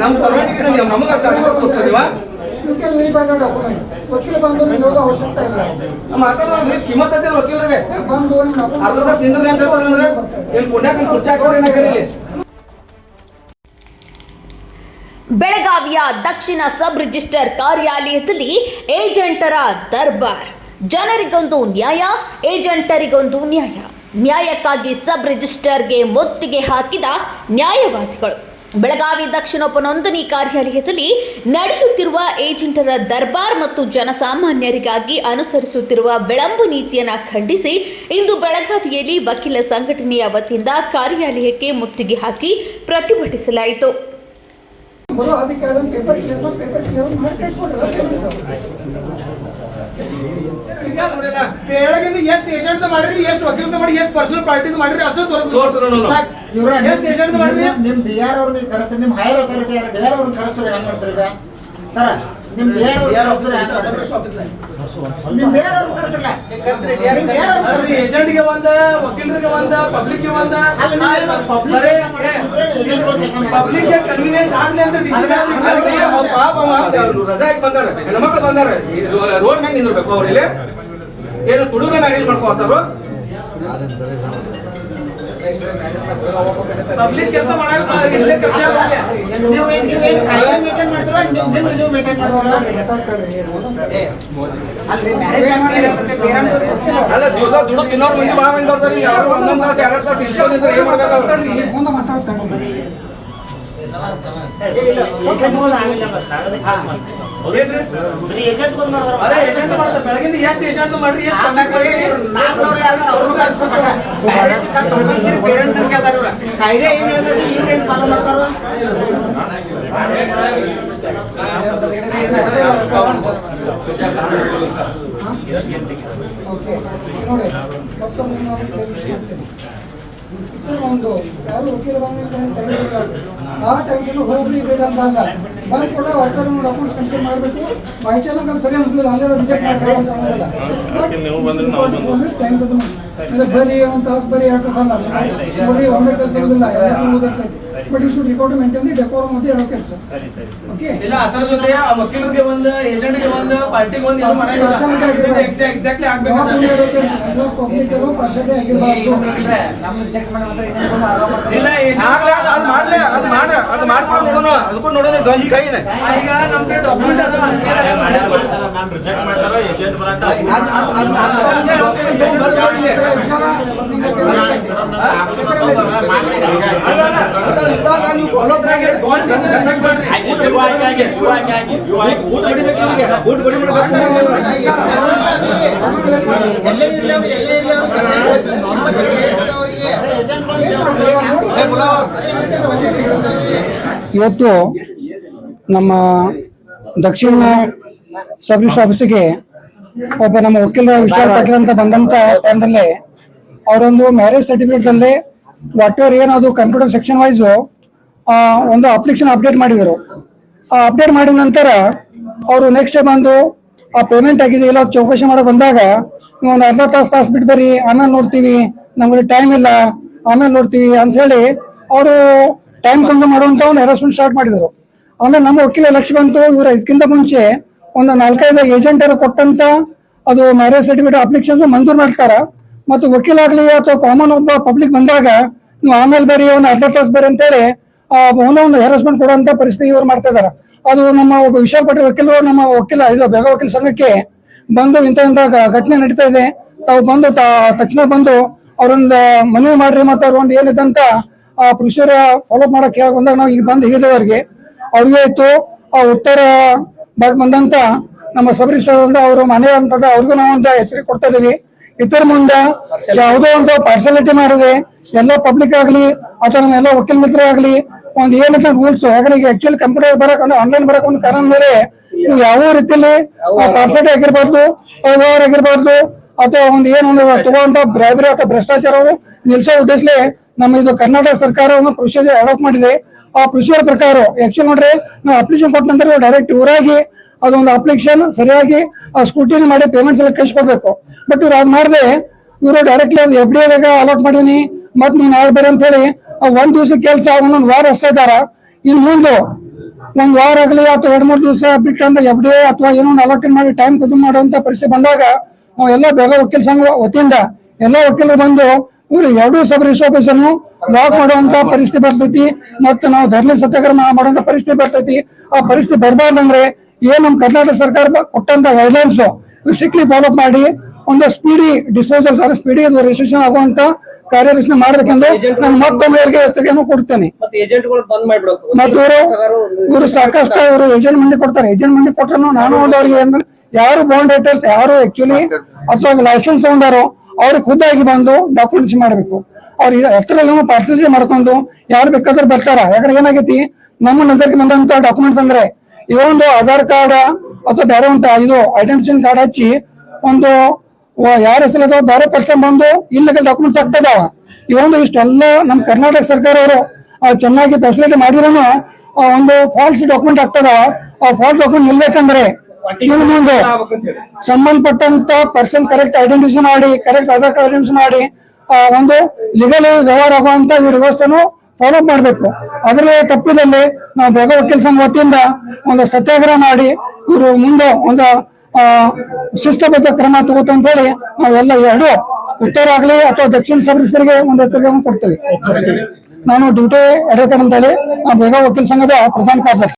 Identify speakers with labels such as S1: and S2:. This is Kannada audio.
S1: ನಮ್ಮ
S2: ಸರ್ವಾಣಿಗೆ ನೀವು ನಮಗೆ ಅರ್ಥ ವಕೀಲ
S3: ಬೆಳಗಾವಿಯ ದಕ್ಷಿಣ ಸಬ್ ರಿಜಿಸ್ಟರ್ ಕಾರ್ಯಾಲಯದಲ್ಲಿ ಏಜೆಂಟರ ದರ್ಬಾರ್. ಜನರಿಗೊಂದು ನ್ಯಾಯ ಏಜೆಂಟರಿಗೊಂದು ನ್ಯಾಯ. ನ್ಯಾಯಕ್ಕಾಗಿ ಸಬ್ ರಿಜಿಸ್ಟರ್ಗೆ ಮುತ್ತಿಗೆ ಹಾಕಿದ ನ್ಯಾಯವಾದಿಗಳು. ಬೆಳಗಾವಿ ದಕ್ಷಿಣ ನೋಂದಣಿ ಕಾರ್ಯಾಲಯದಲ್ಲಿ ನಡೆಯುತ್ತಿರುವ ಏಜೆಂಟರ ದರ್ಬಾರ್ ಮತ್ತು ಜನಸಾಮಾನ್ಯರಿಗಾಗಿ ಅನುಸರಿಸುತ್ತಿರುವ ವಿಳಂಬ ನೀತಿಯನ್ನು ಖಂಡಿಸಿ ಇಂದು ಬೆಳಗಾವಿಯಲ್ಲಿ ವಕೀಲ ಸಂಘಟನೆಯ ವತಿಯಿಂದ ಕಾರ್ಯಾಲಯಕ್ಕೆ ಮುತ್ತಿಗೆ ಹಾಕಿ ಪ್ರತಿಭಟಿಸಲಾಯಿತು.
S2: ಬೆಳಗಿಂದ ಎಷ್ಟು ಏಜೆಂಟ್ ಮಾಡ್ರಿ ಎಷ್ಟು ವಕೀಲದ ಮಾಡಿ ಎಷ್ಟು ಪರ್ಸನಲ್ ಪಾರ್ಟಿ ಮಾಡ್ರಿ ಅಷ್ಟು ಎಷ್ಟು ಏಜೆಂಟ್ ಮಾಡ್ರಿ
S4: ನಿಮ್ ಡಿ ಆರ್ ಅವ್ರನ್ನ ಕರೆಸ್ತಾರೆ ನಿಮ್ ಹೈಯರ್ ಅಥಾರಿಟಿ ಯಾರು ಡಿ ಆರ್ ಅವ್ರನ್ನ ಕರೆಸ್ತಾರೆ ಹೆಂಗ್ ಮಾಡ್ತಾರೆ ಈಗ ಸರ್ ನಿಮ್ ಡಿ ಆರ್ ಅವ್ರ ಕರೆಸ್ತಾರೆ ಹೆಂಗ್ ಮಾಡ್ತಾರೆ ನಿಮ್ ಡಿ ಆರ್.
S2: ಏಜೆಂಟ್ಗೆ ಒಂದ ವಕೀಲರಿಗೆ ಒಂದ ಪಬ್ಲಿಕ್ಗೆ ಒಂದ. ಪಬ್ಲಿಕ್ಗೆ ಕನ್ವೀನಿಯನ್ಸ್ ಆಗ್ಲಿ ಅಂತ ಡಿಸಿಷನ್ ಪಾಪ ಅವ ರಜಾ ಹಾಕಿ ಬಂದಾರ ಹೆಣ್ಮಕ್ಳು ಬಂದಾರ ರೋಡ್ ಮ್ಯಾಗ ನಿಂದಿರ್ಬೇಕು ಅವ್ರು ಇಲ್ಲಿ ಏನು ತುಡುಗ ಮ್ಯಾನೇಜ್ ಮಾಡ್ಕೋತಾರು ಪಬ್ಲಿಕ್ ಕೆಲಸ ಮಾಡಕ್ ಇಲ್ಲೇ ಕೆಲಸ ಅಲ್ಲ ದಿವಸ ದುಡ್ಡು ತಿನ್ನೋರು ಮಂದಿ ಭಾಳ ಮಂದಿ ಬರ್ತಾರೆ ಯಾರು ಒಂದೊಂದು ತಾಸು ಎರಡು ತಾಸು ಏನ್
S1: ಮುಂದೆ
S2: ಬೆಳಗಿಂದ ಎಷ್ಟು ಏಜೆಂಟ್ ಮಾಡ್ರಿ ಎಷ್ಟು
S4: ಇವ್ರು. ಕಾಯ್ದೆ ಏನ್ ಮಾಡ್ತಾರೋ?
S1: ಓಕೆ ನೋಡಿ ಒಂದು ಯಾರು ವಕೀಲ ಆ ಟೆನ್ಷನ್ ಹೋಗ್ಲಿ ಬೇಡ ಅಂತ ಅಲ್ಲ ಬಂದು ಕೂಡ ವರ್ಕರ್ ಡಾಕ್ಯುಮೆಂಟ್ಸ್ ಕನ್ಸಿಡರ್ ಮಾಡಬೇಕು ಚಾನ್ಸ್ ನಮ್ಗೆ ಸರಿ ಅನ್ಸಲಿಲ್ಲ ಅಲ್ಲೇ ರಿಜೆಕ್ಟ್ ಟೈಮ್ ಅಂದ್ರೆ ಬರೀ ಒಂದು ತಾಸು ಬರೀ ಎರಡು ತಾಸು ಅಲ್ಲ. ನೋಡಿ ಒಂದೇ ಕೆಲಸ ಇರೋದಿಲ್ಲ but you should record maintain the decorum ಅಂತ ಹೇಳೋ ಕೆಲಸ ಓಕೆ
S2: ಇಲ್ಲ ಅದರ ಜೊತೆ ಆ ವಕೀಲರಿಗೆ ಒಂದು ಏಜೆಂಟ್ಗೆ ಒಂದು ಪಾರ್ಟಿಗೆ ಒಂದು ಇದು ಮಾಡಂಗಿಲ್ಲ ಎಕ್ಸಾಕ್ಟ್ಲಿ ಆಗ್ಬೇಕಂತ
S1: ಪಬ್ಲಿಕ್ ಎಲ್ಲೋ ಪರ್ಸೆಂಟೇಜ್ ಆಗಿರಬಾರ್ದು
S2: ಇಲ್ಲ ಆಗ್ಲೇ ಅದು ಅದು ಮಾಡ್ಲಿ ಅದು ಮಾಡ ಅದು ಮಾಡ್ಕೊಂಡು ನೋಡೋಣ ಅದಕ್ಕೂ ನೋಡೋಣ ಗಂಜಿ ಕೈ ಈಗ ನಮ್ ಕಡೆ ಡಾಕ್ಯುಮೆಂಟ್ ಅದು
S5: ನಾನು ರಿಜೆಕ್ಟ್ ಮಾಡ್ತಾರ ಏಜೆಂಟ್ ಬರಂತ
S2: ಅದು ಅದು ಅದು ಅದ್- ಅದ್- ಅದ್- ಅದ್- ಬರ್ಕೊಳ್ಳಿ. ಇದ್ದಾಗ ನೀವು ಕೊಲ್ಲೋದ್ರಾಗೆ ಊಟ ಹೊಡಿಬೇಕು ಊಟ ಹೊಡಿಬೇಕು
S4: ಎಲ್ಲೇ ಇರ್ಲಿ ಅವ್ರು, ಎಲ್ಲೇ ಇರ್ಲಿ ಅವ್ರು.
S1: ಇವತ್ತು ನಮ್ಮ ದಕ್ಷಿಣ ಸಬ್ ರಿಜಿಸ್ಟರ್ ಆಫೀಸಿಗೆ ಒಬ್ಬ ನಮ್ಮ ವಕೀಲರ ವಿಶಾಲ್ ಪಾಟೀಲ್ ಅಂತ ಬಂದಂತ ಟೈಮ್ದಲ್ಲಿ ಅವರೊಂದು ಮ್ಯಾರೇಜ್ ಸರ್ಟಿಫಿಕೇಟ್ ಅಲ್ಲಿ ವಾಟ್ ಎವರ್ ಏನದು ಕಂಪ್ಯೂಟರ್ ಸೆಕ್ಷನ್ ವೈಸ್ ಒಂದು ಅಪ್ಲಿಕೇಶನ್ ಅಪ್ಡೇಟ್ ಮಾಡಿದರು. ಆ ಅಪ್ಡೇಟ್ ಮಾಡಿದ ನಂತರ ಅವರು ನೆಕ್ಸ್ಟ್ ಬಂದು, ಆ ಪೇಮೆಂಟ್ ಆಗಿದೆ, ಇಲ್ಲ, ಚೌಕಾಶಿ ಮಾಡಕ್ ಬಂದಾಗ ನೀವು ಒಂದು ಅರ್ಧ ತಾಸು ತಾಸು ಬಿಟ್ಟು ಬರ್ರಿ ಆಮೇಲೆ ನೋಡ್ತೀವಿ, ನಮಗೆ ಟೈಮ್ ಇಲ್ಲ ಆಮೇಲೆ ನೋಡ್ತೀವಿ ಅಂತ ಹೇಳಿ ಅವರು ಟೈಮ್ ಕಂಡು ಮಾಡುವಂತ ಒಂದು ಹೆರಾಸ್ಮೆಂಟ್ ಸ್ಟಾರ್ಟ್ ಮಾಡಿದರು. ಆಮೇಲೆ ನಮ್ಮ ವಕೀಲ ಲಕ್ಷ ಬಂತು, ಇವರು ಇದಕ್ಕಿಂತ ಮುಂಚೆ ಒಂದು ನಾಲ್ಕೈದು ಏಜೆಂಟರು ಕೊಟ್ಟಂತ ಅದು ಮ್ಯಾರೇಜ್ ಸರ್ಟಿಫಿಕೇಟ್ ಅಪ್ಲಿಕೇಶನ್ ಮಂಜೂರು ಮಾಡ್ತಾರ. ಮತ್ತು ವಕೀಲ ಆಗಲಿ ಅಥವಾ ಕಾಮನ್ ಒಬ್ಬ ಪಬ್ಲಿಕ್ ಬಂದಾಗ ನೀವು ಆಮೇಲೆ ಬೇರೆ ಇವನ್ನ ಅಡ್ವರ್ಟೈಸ್ ಬೇರೆ ಅಂತೇಳಿ, ಆ ಅವನ ಒಂದು ಹೆರಾಸ್ಮೆಂಟ್ ಕೊಡುವಂತ ಪರಿಸ್ಥಿತಿ ಇವ್ರು ಮಾಡ್ತಾ ಇದಾರೆ. ಅದು ನಮ್ಮ ಒಬ್ಬ ವಿಷಯ ಪಾಟೀಲ್ ವಕೀಲರು ನಮ್ಮ ವಕೀಲ, ಇದು ಬೇಗ ವಕೀಲ ಸಂಘಕ್ಕೆ ಬಂದು ಇಂಥ ಘಟನೆ ನಡೀತಾ ಇದೆ. ತಾವು ಬಂದು ತಕ್ಷಣ ಬಂದು ಅವ್ರೊಂದ ಮನವಿ ಮಾಡ್ರಿ ಮತ್ತು ಅವ್ರೊಂದು ಅಂತ ಆ ಪ್ರೊಸೀಜರ್ ಫಾಲೋ ಮಾಡಕ್ ಬಂದಾಗ ನಾವು ಈಗ ಬಂದು ಹೇಳಿದವರಿಗೆ ಅವ್ರಿಗೆ ಇತ್ತು ಆ ಉತ್ತರ ಭಾಗ ಬಂದಂತ ನಮ್ಮ ಸಬರೀಶ್ ಅವರು ಮನೆ ಅಂತ ಅವ್ರಿಗೂ ನಾವು ಒಂದು ಹೆಸರು ಕೊಡ್ತಾ ಇದೀವಿ. ಇತರ ಮುಂದೆ ಯಾವುದೋ ಒಂದು ಪಾರ್ಸಲಿಟಿ ಮಾಡಿದೆ ಎಲ್ಲ ಪಬ್ಲಿಕ್ ಆಗಲಿ, ಅಥವಾ ಎಲ್ಲ ವಕೀಲ ಮಿತ್ರ ಆಗಲಿ, ಒಂದು ಏನಂತ ರೂಲ್ಸ್ ಯಾಕಂದ್ರೆ ಈಗ ಆಕ್ಚುಲಿ ಕಂಪ್ಯೂಟರ್ ಬರಕ್ ಆನ್ಲೈನ್ ಬರಕ್ ಒಂದು ಕಾರಣ ಅಂದ್ರೆ ಯಾವ ರೀತಿಯಲ್ಲಿ ಪಾರ್ಸಲ್ಟಿ ಆಗಿರ್ಬಾರ್ದು ವ್ಯವಹಾರ ಆಗಿರ್ಬಾರ್ದು, ಅಥವಾ ಒಂದು ಏನೊಂದು ತಗೊಂಡ ಬ್ರೈಬರಿ ಅಥವಾ ಭ್ರಷ್ಟಾಚಾರ ನಿಲ್ಸೋ ಉದ್ದೇಶಲೆ ನಮ್ಮ ಇದು ಕರ್ನಾಟಕ ಸರ್ಕಾರವನ್ನು ಪ್ರೊಸೀಜರ್ ಅಡಾಪ್ಟ್ ಮಾಡಿದೆ. ಆ ಪ್ರೊಸೀಜರ್ ಪ್ರಕಾರ ಆಕ್ಚುಲಿ ನೋಡ್ರಿ, ನಾವು ಅಪ್ಲಿಕೇಶನ್ ಕೊಟ್ಟ ನಂತರ ಡೈರೆಕ್ಟ್ ಊರಾಗಿ ಅದೊಂದು ಅಪ್ಲಿಕೇಶನ್ ಸರಿಯಾಗಿ ಆ ಸ್ಕೂಟಿನ ಮಾಡಿ ಪೇಮೆಂಟ್ಸ್ ಎಲ್ಲ ಕಳಿಸ್ಕೊಡ್ಬೇಕು. ಬಟ್ ಇವ್ರು ಅದ್ ಮಾಡದೆ, ಇವರು ಡೈರೆಕ್ಟ್ಲಿ ಅದು ಎಫ್ ಡಿ ಅಲಾಟ್ ಮಾಡಿದೀನಿ. ಮತ್ ನೀವು ನಾಳೆ ಬೇರೆ ಅಂತ ಹೇಳಿ, ಆ ಒಂದ್ ದಿವಸ ಕೆಲಸ, ಒಂದೊಂದು ವಾರ ಅಷ್ಟೇ ಇದ್ದಾರ. ಇನ್ ಮುಂದೆ ಒಂದ್ ವಾರ ಆಗಲಿ ಅಥವಾ ಎರಡ್ ಮೂರು ದಿವಸ ಬಿಟ್ಟ ಎಫ್ ಡಿ ಅಥವಾ ಏನೋ ಅಲಾಟ್ ಮಾಡಿ ಟೈಮ್ ಕಡಿಮೆ ಮಾಡುವಂತ ಪರಿಸ್ಥಿತಿ ಬಂದಾಗ, ನಾವು ಎಲ್ಲ ಬೇಗ ವಕೀಲ ಸಂಘ ವತಿಯಿಂದ ಎಲ್ಲ ವಕೀಲರು ಬಂದು ಇವ್ರು ಎರಡೂ ಸಬ್ ರಿಜಿಸ್ಟರ್ ಲಾಕ್ ಮಾಡುವಂತ ಪರಿಸ್ಥಿತಿ ಬರ್ತೈತಿ. ಮತ್ತೆ ನಾವು ಧರಣಿ ಸತ್ಯಾಗ್ರಹ ಮಾಡುವಂತ ಪರಿಸ್ಥಿತಿ ಬರ್ತೈತಿ. ಆ ಪರಿಸ್ಥಿತಿ ಬರಬಾರ್ದಂದ್ರೆ ಏನ್ ನಮ್ಮ ಕರ್ನಾಟಕ ಸರ್ಕಾರ ಕೊಟ್ಟಂತ ಗೈಡ್ಲೈನ್ಸ್ ಸ್ಟ್ರಿಕ್ಟ್ಲಿ ಫಾಲೋ ಮಾಡಿ ಒಂದು speedy disposal sir speedy registration ಆಗುವಂತ ಕಾರ್ಯರಚನೆ ಮಾಡ್ಬೇಕೆಂದು ನಾನು ಮತ್ತೊಮ್ಮೆ ಇವರಿಗೆ ಎಚ್ಚರಿಕೆಯನ್ನು ಕೊಡ್ತೇನೆ.
S6: ಮತ್ತೆ
S1: ಇವರು ಇವರು ಸಾಕಷ್ಟು ಇವರು ಏಜೆಂಟ್ ಮಂದಿ ಕೊಡ್ತಾರೆ. ಏಜೆಂಟ್ ಮಂದಿ ಕೊಟ್ಟರು ನಾನು ಒಂದು ಅವ್ರಿಗೆ ಏನ್- ಯಾರು ಬಾಂಡ್ ರೈಟರ್ಸ್ ಯಾರು ಆಕ್ಚುಲಿ ಅಥವಾ ಲೈಸೆನ್ಸ್ ತಗೊಂಡಾರೋ ಅವ್ರಿಗೆ ಖುದ್ದಾಗಿ ಬಂದು ಡಾಕ್ಯುಮೆಂಟ್ಸ್ ಮಾಡಬೇಕು. ಅವ್ರಿಗೆ ಎಷ್ಟರಲ್ಲಿ ಪಾರ್ಸಲ್ ಮಾಡ್ಕೊಂಡು ಯಾರು ಬೇಕಾದ್ರೆ ಬರ್ತಾರ? ಯಾಕಂದ್ರೆ ಏನಾಗೈತಿ? ನಮ್ಮ ನಂತರಕ್ಕೆ ಬಂದಂತ ಡಾಕ್ಯುಮೆಂಟ್ಸ್ ಅಂದ್ರೆ ಇವೊಂದು ಆಧಾರ್ ಕಾರ್ಡ್ ಅಥವಾ ಬೇರೆ ಒಂದು ಇದು ಐಡೆಂಟಿಫಿಕೇಶನ್ ಕಾರ್ಡ್ ಹಚ್ಚಿ ಒಂದು ಯಾರ ಹೆಸರು ಅಥವಾ ಬೇರೆ ಪರ್ಸನ್ ಬಂದು ಇಲ್ಲಿಗೆ ಡಾಕ್ಯುಮೆಂಟ್ಸ್ ಆಗ್ತದಾವ ಇವೊಂದು ಇಷ್ಟೆಲ್ಲ ನಮ್ಮ ಕರ್ನಾಟಕ ಸರ್ಕಾರ ಅವರು ಚೆನ್ನಾಗಿ ಫೆಸಿಲಿಟಿ ಆ ಒಂದು ಫಾಲ್ಸ್ ಡಾಕ್ಯುಮೆಂಟ್ ಆಗ್ತದ. ಆ ಫಾಲ್ಸ್ ಡಾಕ್ಯುಮೆಂಟ್ ನಿಲ್ಬೇಕಂದ್ರೆ ಇವನೊಂದು ಸಂಬಂಧಪಟ್ಟಂತ ಪರ್ಸನ್ ಕರೆಕ್ಟ್ ಐಡೆಂಟಿಫಿಕೇಶನ್ ಮಾಡಿ ಕರೆಕ್ಟ್ ಆಧಾರ್ ಕಾರ್ಡ್ ಐಡೆಂಟಿಫಿಕೇಶನ್ ಮಾಡಿ ಒಂದು ಲೀಗಲ್ ವ್ಯವಹಾರ ಆಗುವಂತ ಈ ವ್ಯವಸ್ಥೆನು ಫಾಲೋ ಮಾಡಬೇಕು. ಅದರಲ್ಲಿ ತಪ್ಪಿದಲ್ಲಿ ನಾವು ಬೇಗ ವಕೀಲ್ ಸಂಘ ವತಿಯಿಂದ ಒಂದು ಸತ್ಯಾಗ್ರಹ ಮಾಡಿ ಇವರು ಮುಂದೆ ಒಂದು ಶಿಸ್ತಬದ್ಧ ಕ್ರಮ ತಗೋತ ಅಂತ ಹೇಳಿ ನಾವೆಲ್ಲ ಎರಡು ಉತ್ತರ ಆಗಲಿ ಅಥವಾ ದಕ್ಷಿಣ ಸದಸ್ಯರಿಗೆ ಒಂದು ಎತ್ತರಗಳನ್ನು ಕೊಡ್ತೇವೆ. ನಾನು ಡ್ಯೂಟಿ ಅಡ್ವೊಕೇಟ್ ಅಂತ ಹೇಳಿ ನಾವು ಬೇಗ ವಕೀಲ್ ಸಂಘದ ಪ್ರಧಾನ ಕಾರ್ಯದರ್ಶಿ.